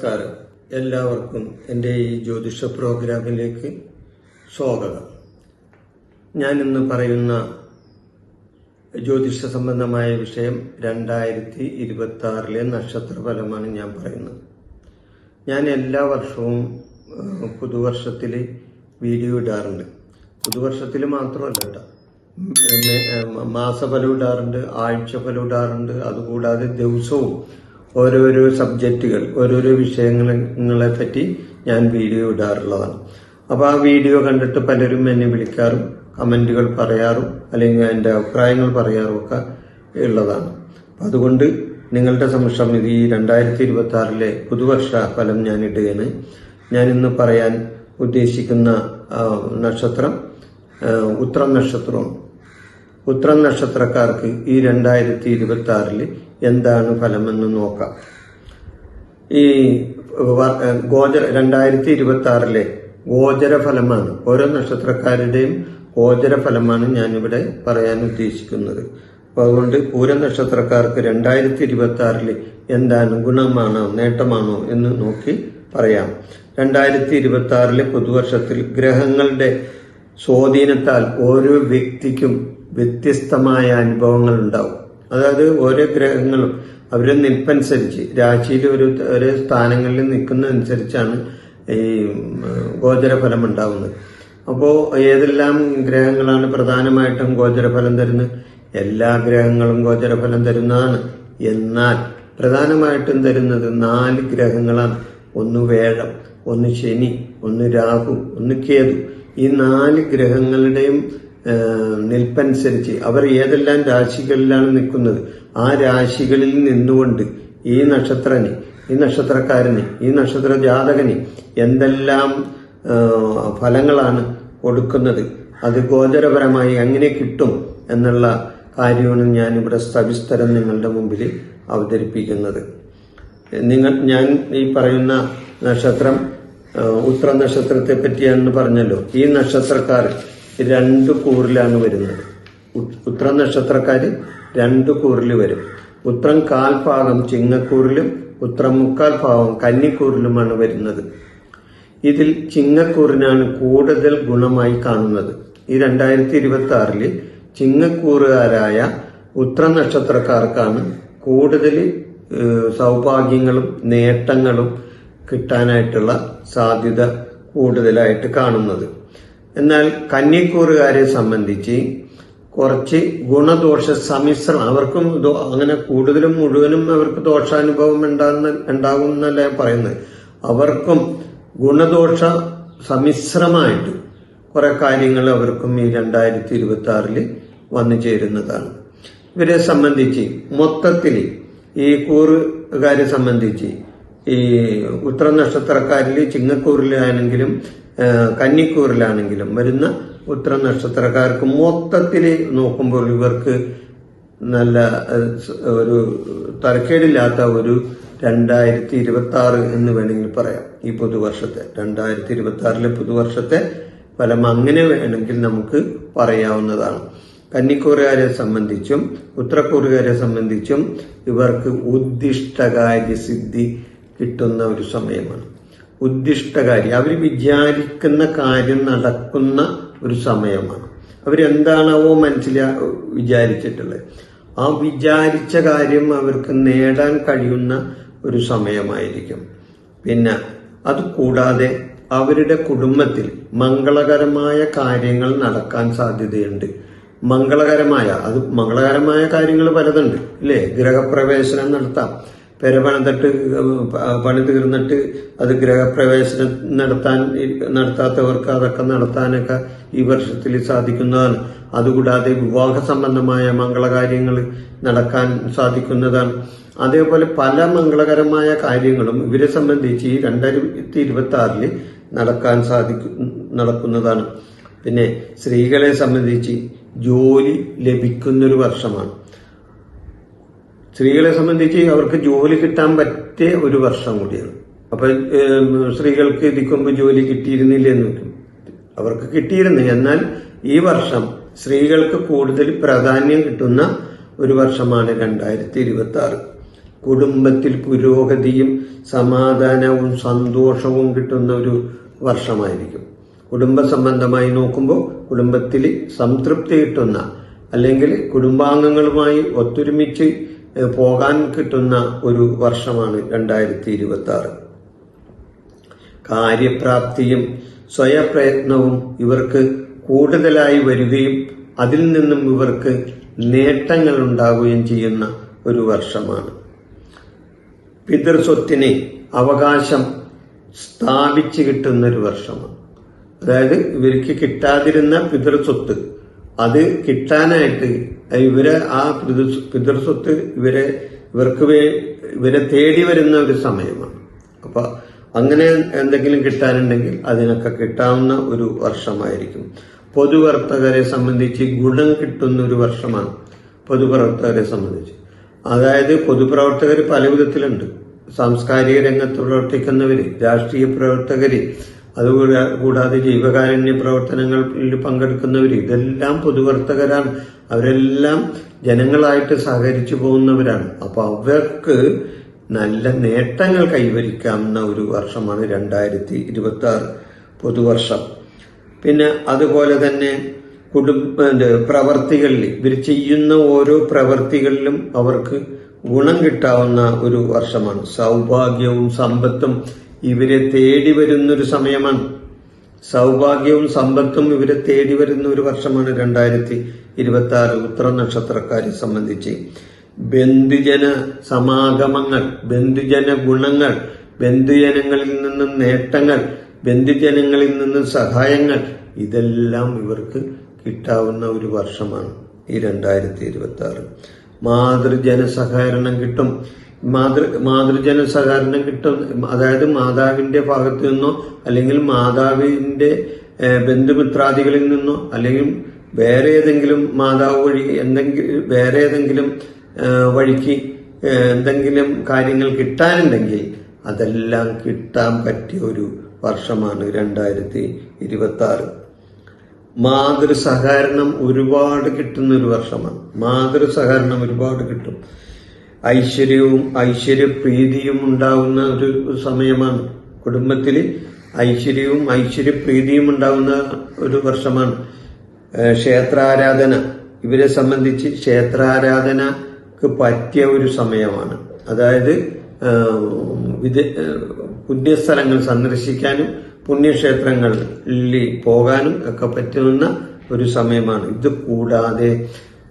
നമസ്കാരം. എല്ലാവർക്കും എന്റെ ഈ ജ്യോതിഷ പ്രോഗ്രാമിലേക്ക് സ്വാഗതം. ഞാൻ ഇന്ന് പറയുന്ന ജ്യോതിഷ സംബന്ധമായ വിഷയം രണ്ടായിരത്തി ഇരുപത്തി ആറിലെ നക്ഷത്രഫലമാണ് ഞാൻ പറയുന്നത്. ഞാൻ എല്ലാ വർഷവും പുതുവർഷത്തിൽ വീഡിയോ ഇടാറുണ്ട്. പുതുവർഷത്തിൽ മാത്രമല്ല കേട്ടോ. മാസഫലം ഇടാറുണ്ട് ആഴ്ചഫലം ഇടാറുണ്ട് അതുകൂടാതെ ദിവസവും ഓരോരോ സബ്ജക്റ്റുകൾ ഓരോരോ വിഷയങ്ങളെ പറ്റി ഞാൻ വീഡിയോ ഇടാറുള്ളതാണ്. അപ്പോൾ ആ വീഡിയോ കണ്ടിട്ട് പലരും എന്നെ വിളിക്കാറും കമന്റുകൾ പറയാറും അല്ലെങ്കിൽ എന്റെ അഭിപ്രായങ്ങൾ പറയാറും ഒക്കെ ഉള്ളതാണ്. അപ്പം അതുകൊണ്ട് നിങ്ങളുടെ സമക്ഷം ഇത് ഈ രണ്ടായിരത്തി ഇരുപത്തി ആറിലെ പുതുവർഷ ഫലം ഞാൻ ഇടുകയാണ്. ഞാൻ ഇന്ന് പറയാൻ ഉദ്ദേശിക്കുന്ന നക്ഷത്രം ഉത്രം നക്ഷത്രമാണ് ഉത്രം നക്ഷത്രക്കാർക്ക് ഈ രണ്ടായിരത്തി ഇരുപത്തി ആറിൽ എന്താണ് ഫലമെന്ന് നോക്കാം. ഈ ഗോചര രണ്ടായിരത്തി ഇരുപത്തി ആറിലെ ഗോചര ഫലമാണ്. ഓരോ നക്ഷത്രക്കാരുടെയും ഗോചര ഫലമാണ് ഞാനിവിടെ പറയാൻ ഉദ്ദേശിക്കുന്നത്. അപ്പൊ അതുകൊണ്ട് പൂര നക്ഷത്രക്കാർക്ക് രണ്ടായിരത്തി ഇരുപത്തി ആറിൽ എന്താണ് ഗുണമാണോ നേട്ടമാണോ എന്ന് നോക്കി പറയാം. രണ്ടായിരത്തി ഇരുപത്തി ആറിലെ പുതുവർഷത്തിൽ ഗ്രഹങ്ങളുടെ സ്വാധീനത്താൽ ഓരോ വ്യക്തിക്കും വ്യത്യസ്തമായ അനുഭവങ്ങൾ ഉണ്ടാവും അതായത് ഓരോ ഗ്രഹങ്ങളും അവരെ നിൽപ്പനുസരിച്ച് രാശിയിൽ ഒരു ഒരു സ്ഥാനങ്ങളിൽ നിൽക്കുന്നതനുസരിച്ചാണ് ഈ ഗോചരഫലം ഉണ്ടാവുന്നത് അപ്പോൾ ഏതെല്ലാം ഗ്രഹങ്ങളാണ് പ്രധാനമായിട്ടും ഗോചരഫലം തരുന്നത്? എല്ലാ ഗ്രഹങ്ങളും ഗോചരഫലം തരുന്നതാണ്. എന്നാൽ പ്രധാനമായിട്ടും തരുന്നത് നാല് ഗ്രഹങ്ങളാണ്. ഒന്ന് വേഴം ഒന്ന് ശനി ഒന്ന് രാഹു ഒന്ന് കേതു. ഈ നാല് ഗ്രഹങ്ങളുടെയും നിൽപ്പനുസരിച്ച് അവർ ഏതെല്ലാം രാശികളിലാണ് നിൽക്കുന്നത്? ആ രാശികളിൽ നിന്നുകൊണ്ട് ഈ നക്ഷത്രന് ഈ നക്ഷത്രക്കാരന് ഈ നക്ഷത്ര ജാതകന് എന്തെല്ലാം ഫലങ്ങളാണ് കൊടുക്കുന്നത്? അത് ഗോചരപരമായി എങ്ങനെ കിട്ടും എന്നുള്ള കാര്യമാണ് ഞാനിവിടെ സവിസ്തരം നിങ്ങളുടെ മുമ്പിൽ അവതരിപ്പിക്കുന്നത്. നിങ്ങൾ ഞാൻ ഈ പറയുന്ന നക്ഷത്രം ഉത്ര നക്ഷത്രത്തെ പറ്റിയാണെന്ന് പറഞ്ഞല്ലോ. ഈ നക്ഷത്രക്കാർ രണ്ട് കൂറിലാണ് വരുന്നത്. ഉത്ര നക്ഷത്രക്കാർ രണ്ട് കൂറിൽ വരും. ഉത്രം കാൽഭാഗം ചിങ്ങക്കൂറിലും ഉത്രം മുക്കാൽ ഭാഗം കന്നിക്കൂറിലുമാണ് വരുന്നത്. ഇതിൽ ചിങ്ങക്കൂറിനാണ് കൂടുതൽ ഗുണമായി കാണുന്നത്. ഈ രണ്ടായിരത്തി ഇരുപത്തി ആറിൽ ചിങ്ങക്കൂറുകാരായ ഉത്ര നക്ഷത്രക്കാർക്കാണ് കൂടുതൽ സൗഭാഗ്യങ്ങളും നേട്ടങ്ങളും കിട്ടാനായിട്ടുള്ള സാധ്യത കൂടുതലായിട്ട് കാണുന്നത്. എന്നാൽ കന്നിക്കൂറുകാരെ സംബന്ധിച്ച് കുറച്ച് ഗുണദോഷ സമ്മിശ്രണം അവർക്കും അങ്ങനെ കൂടുതലും മുഴുവനും അവർക്ക് ദോഷാനുഭവം ഉണ്ടാകുന്ന ഉണ്ടാകും എന്നല്ല പറയുന്നത്. അവർക്കും ഗുണദോഷ സമ്മിശ്രമായിട്ട് കുറെ കാര്യങ്ങൾ അവർക്കും ഈ രണ്ടായിരത്തി ഇരുപത്തി ആറിൽ വന്നു ചേരുന്നതാണ്. ഇവരെ സംബന്ധിച്ച് മൊത്തത്തിൽ ഈ കൂറുകാരെ സംബന്ധിച്ച് ഈ ഉത്തര നക്ഷത്രക്കാരിൽ ചിങ്ങക്കൂറിലാണെങ്കിലും കന്നിക്കൂറിലാണെങ്കിലും വരുന്ന ഉത്തര നക്ഷത്രക്കാർക്ക് മൊത്തത്തിൽ നോക്കുമ്പോൾ ഇവർക്ക് നല്ല ഒരു തരക്കേടില്ലാത്ത ഒരു രണ്ടായിരത്തി ഇരുപത്തി ആറ് എന്ന് വേണമെങ്കിൽ പറയാം ഈ പുതുവർഷത്തെ. രണ്ടായിരത്തി ഇരുപത്തി ആറിലെ പുതുവർഷത്തെ ഫലം അങ്ങനെ വേണമെങ്കിൽ നമുക്ക് പറയാവുന്നതാണ്. കന്നിക്കൂറുകാരെ സംബന്ധിച്ചും ഉത്തരക്കൂറുകാരെ സംബന്ധിച്ചും ഇവർക്ക് ഉദ്ദിഷ്ടകാര്യ സിദ്ധി കിട്ടുന്ന ഒരു സമയമാണ്. ഉദ്ദിഷ്ടകാര്യം അവർ വിചാരിക്കുന്ന കാര്യം നടക്കുന്ന ഒരു സമയമാണ്. അവരെന്താണാവോ മനസ്സിലാ വിചാരിച്ചിട്ടുള്ളത്. ആ വിചാരിച്ച കാര്യം അവർക്ക് നേടാൻ കഴിയുന്ന ഒരു സമയമായിരിക്കും. പിന്നെ അത് കൂടാതെ അവരുടെ കുടുംബത്തിൽ മംഗളകരമായ കാര്യങ്ങൾ നടക്കാൻ സാധ്യതയുണ്ട്. മംഗളകരമായ അത് മംഗളകരമായ കാര്യങ്ങൾ പലതുണ്ട് ഇല്ലേ? ഗ്രഹപ്രവേശനം നടത്താം. പെര പണിതിട്ട് പണി തീർന്നിട്ട് അത് ഗ്രഹപ്രവേശനം നടത്താൻ നടത്താത്തവർക്ക് അതൊക്കെ നടത്താനൊക്കെ ഈ വർഷത്തിൽ സാധിക്കുന്നതാണ്. അതുകൂടാതെ വിവാഹ സംബന്ധമായ മംഗളകാര്യങ്ങൾ നടക്കാൻ സാധിക്കുന്നതാണ്. അതേപോലെ പല മംഗളകരമായ കാര്യങ്ങളും ഇവരെ സംബന്ധിച്ച് ഈ രണ്ടായിരത്തി ഇരുപത്തി ആറിൽ നടക്കാൻ സാധിക്കും നടക്കുന്നതാണ്. പിന്നെ സ്ത്രീകളെ സംബന്ധിച്ച് ജോലി ലഭിക്കുന്നൊരു വർഷമാണ്. സ്ത്രീകളെ സംബന്ധിച്ച് അവർക്ക് ജോലി കിട്ടാൻ പറ്റിയ ഒരു വർഷം കൂടിയാണ്. അപ്പൊ സ്ത്രീകൾക്ക് ഇതിക്കുമ്പ് ജോലി കിട്ടിയിരുന്നില്ല എന്ന് വെക്കും അവർക്ക് കിട്ടിയിരുന്നു എന്നാൽ ഈ വർഷം സ്ത്രീകൾക്ക് കൂടുതൽ പ്രാധാന്യം കിട്ടുന്ന ഒരു വർഷമാണ് രണ്ടായിരത്തി ഇരുപത്തി ആറ് കുടുംബത്തിൽ പുരോഗതിയും സമാധാനവും സന്തോഷവും കിട്ടുന്ന ഒരു വർഷമായിരിക്കും. കുടുംബ സംബന്ധമായി നോക്കുമ്പോൾ കുടുംബത്തിൽ സംതൃപ്തി കിട്ടുന്ന അല്ലെങ്കിൽ കുടുംബാംഗങ്ങളുമായി ഒത്തൊരുമിച്ച് പോകാൻ കിട്ടുന്ന ഒരു വർഷമാണ് രണ്ടായിരത്തി ഇരുപത്തി ആറ് കാര്യപ്രാപ്തിയും സ്വയപ്രയത്നവും ഇവർക്ക് കൂടുതലായി വരികയും അതിൽ നിന്നും ഇവർക്ക് നേട്ടങ്ങൾ ഉണ്ടാവുകയും ചെയ്യുന്ന ഒരു വർഷമാണ്. പിതൃസ്വത്തിനെ അവകാശം സ്ഥാപിച്ചു കിട്ടുന്ന ഒരു വർഷമാണ്. അതായത് ഇവർക്ക് കിട്ടാതിരുന്ന പിതൃസ്വത്ത് അത് കിട്ടാനായിട്ട് ഇവരെ ആ പിതൃസ്വത്ത് ഇവരെ ഇവർക്ക് ഇവരെ തേടി വരുന്ന ഒരു സമയമാണ്. അപ്പൊ അങ്ങനെ എന്തെങ്കിലും കിട്ടാനുണ്ടെങ്കിൽ അതിനൊക്കെ കിട്ടാവുന്ന ഒരു വർഷമായിരിക്കും. പൊതുവർത്തകരെ സംബന്ധിച്ച് ഗുണം കിട്ടുന്ന ഒരു വർഷമാണ് പൊതുപ്രവർത്തകരെ സംബന്ധിച്ച്. അതായത് പൊതുപ്രവർത്തകർ പല വിധത്തിലുണ്ട് സാംസ്കാരിക രംഗത്ത് പ്രവർത്തിക്കുന്നവര് രാഷ്ട്രീയ പ്രവർത്തകര് അതുകൂടാ കൂടാതെ ജീവകാരുണ്യ പ്രവർത്തനങ്ങളിൽ പങ്കെടുക്കുന്നവർ ഇതെല്ലാം പൊതുവർത്തകരാണ്. അവരെല്ലാം ജനങ്ങളായിട്ട് സഹകരിച്ചു പോകുന്നവരാണ്. അപ്പോൾ അവർക്ക് നല്ല നേട്ടങ്ങൾ കൈവരിക്കാവുന്ന ഒരു വർഷമാണ് രണ്ടായിരത്തി ഇരുപത്തി ആറ് പൊതുവർഷം. പിന്നെ അതുപോലെ തന്നെ കുടുംബ പ്രവർത്തികളിൽ ഇവർ ചെയ്യുന്ന ഓരോ പ്രവർത്തികളിലും അവർക്ക് ഗുണം കിട്ടാവുന്ന ഒരു വർഷമാണ്. സൗഭാഗ്യവും സമ്പത്തും ഇവരെ തേടി വരുന്നൊരു സമയമാണ്. സൗഭാഗ്യവും സമ്പത്തും ഇവരെ തേടി വരുന്ന ഒരു വർഷമാണ് രണ്ടായിരത്തി ഇരുപത്തി ആറ് ഉത്തര നക്ഷത്രക്കാരെ സംബന്ധിച്ച്. ബന്ധുജന സമാഗമങ്ങൾ ബന്ധുജന ഗുണങ്ങൾ ബന്ധുജനങ്ങളിൽ നിന്നും നേട്ടങ്ങൾ ബന്ധുജനങ്ങളിൽ നിന്നും സഹായങ്ങൾ ഇതെല്ലാം ഇവർക്ക് കിട്ടാവുന്ന ഒരു വർഷമാണ് ഈ രണ്ടായിരത്തി ഇരുപത്തി ആറ് മാതൃജന സഹകരണം കിട്ടും. മാതൃ മാതൃജന സഹകരണം കിട്ടുന്ന അതായത് മാതാവിന്റെ ഭാഗത്തു നിന്നോ അല്ലെങ്കിൽ മാതാവിന്റെ ബന്ധുമിത്രാദികളിൽ നിന്നോ അല്ലെങ്കിൽ വേറെ ഏതെങ്കിലും മാതാവ് വഴി എന്തെങ്കിലും വേറെ ഏതെങ്കിലും വഴിക്ക് എന്തെങ്കിലും കാര്യങ്ങൾ കിട്ടാനുണ്ടെങ്കിൽ അതെല്ലാം കിട്ടാൻ പറ്റിയ ഒരു വർഷമാണ് രണ്ടായിരത്തി ഇരുപത്തി ആറ് മാതൃ സഹകരണം ഒരുപാട് കിട്ടുന്ന ഒരു വർഷമാണ്. മാതൃ സഹകരണം ഒരുപാട് കിട്ടും. ഐശ്വര്യവും ഐശ്വര്യപ്രീതിയും ഉണ്ടാവുന്ന ഒരു സമയമാണ്. കുടുംബത്തിൽ ഐശ്വര്യവും ഐശ്വര്യപ്രീതിയും ഉണ്ടാവുന്ന ഒരു വർഷമാണ്. ക്ഷേത്രാരാധന. ഇവരെ സംബന്ധിച്ച് ക്ഷേത്രാരാധനക്ക് പറ്റിയ ഒരു സമയമാണ്. അതായത് പുണ്യസ്ഥലങ്ങൾ സന്ദർശിക്കാനും പുണ്യക്ഷേത്രങ്ങളിൽ പോകാനും ഒക്കെ പറ്റുന്ന ഒരു സമയമാണ്. ഇത് കൂടാതെ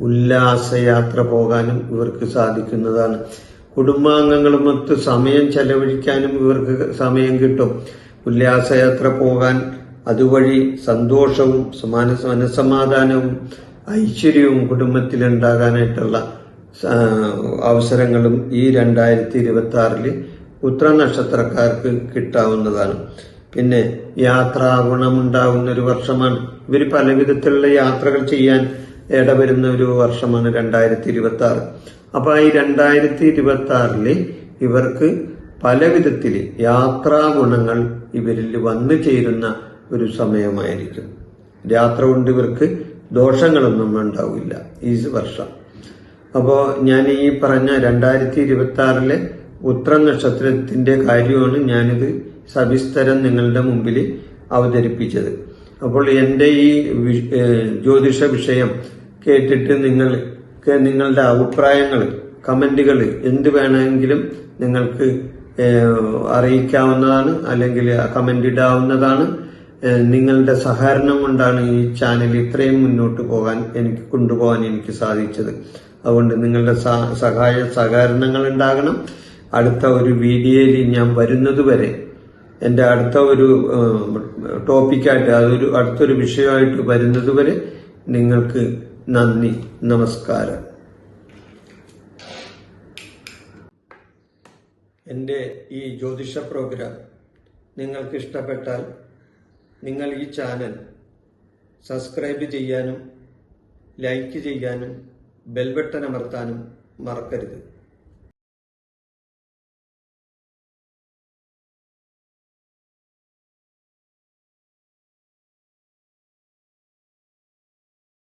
ഉല്ലാസയാത്ര പോകാനും ഇവർക്ക് സാധിക്കുന്നതാണ്. കുടുംബാംഗങ്ങളുമൊത്ത് സമയം ചെലവഴിക്കാനും ഇവർക്ക് സമയം കിട്ടും. ഉല്ലാസയാത്ര പോകാൻ അതുവഴി സന്തോഷവും സമാന മനസമാധാനവും ഐശ്വര്യവും കുടുംബത്തിലുണ്ടാകാനായിട്ടുള്ള അവസരങ്ങളും ഈ രണ്ടായിരത്തി ഇരുപത്തി ആറിൽ ഉത്ര നക്ഷത്രക്കാർക്ക് കിട്ടാവുന്നതാണ്. പിന്നെ യാത്രാ ഗുണമുണ്ടാവുന്ന ഒരു വർഷമാണ്. ഇവർ പല വിധത്തിലുള്ള യാത്രകൾ ചെയ്യാൻ ഇടവരുന്ന ഒരു വർഷമാണ് രണ്ടായിരത്തി ഇരുപത്തി ആറ് അപ്പൊ ഈ രണ്ടായിരത്തി ഇരുപത്തി ആറിൽ ഇവർക്ക് പല വിധത്തിൽ യാത്രാ ഗുണങ്ങൾ ഇവരിൽ വന്നു ചേരുന്ന ഒരു സമയമായിരിക്കും. യാത്ര കൊണ്ട് ഇവർക്ക് ദോഷങ്ങളൊന്നും ഉണ്ടാവില്ല ഈ വർഷം. അപ്പോൾ ഞാൻ ഈ പറഞ്ഞ രണ്ടായിരത്തി ഇരുപത്തി ആറിലെ ഉത്തര നക്ഷത്രത്തിന്റെ കാര്യമാണ് ഞാനിത് സവിസ്തരം നിങ്ങളുടെ മുമ്പിൽ അവതരിപ്പിച്ചത്. അപ്പോൾ എന്റെ ഈ ജ്യോതിഷ വിഷയം കേട്ടിട്ട് നിങ്ങൾ നിങ്ങളുടെ അഭിപ്രായങ്ങൾ കമന്റുകൾ എന്ത് വേണമെങ്കിലും നിങ്ങൾക്ക് അറിയിക്കാവുന്നതാണ് അല്ലെങ്കിൽ കമന്റ് ഇടാവുന്നതാണ്. നിങ്ങളുടെ സഹകരണം കൊണ്ടാണ് ഈ ചാനൽ ഇത്രയും മുന്നോട്ട് പോകാൻ എനിക്ക് കൊണ്ടുപോകാൻ എനിക്ക് സാധിച്ചത്. അതുകൊണ്ട് നിങ്ങളുടെ സഹായ സഹകരണങ്ങൾ ഉണ്ടാകണം. അടുത്ത ഒരു വീഡിയോയിൽ ഞാൻ വരുന്നതുവരെ എന്റെ അടുത്ത ഒരു ടോപ്പിക്കായിട്ട് അതൊരു അടുത്തൊരു വിഷയമായിട്ട് വരുന്നതുവരെ നിങ്ങൾക്ക് നന്ദി നമസ്കാരം. എന്റെ ഈ ജ്യോതിഷ പ്രോഗ്രാം നിങ്ങൾക്ക് ഇഷ്ടപ്പെട്ടാൽ നിങ്ങൾ ഈ ചാനൽ സബ്സ്ക്രൈബ് ചെയ്യാനും ലൈക്ക് ചെയ്യാനും ബെൽബട്ടൺ അമർത്താനും മറക്കരുത്.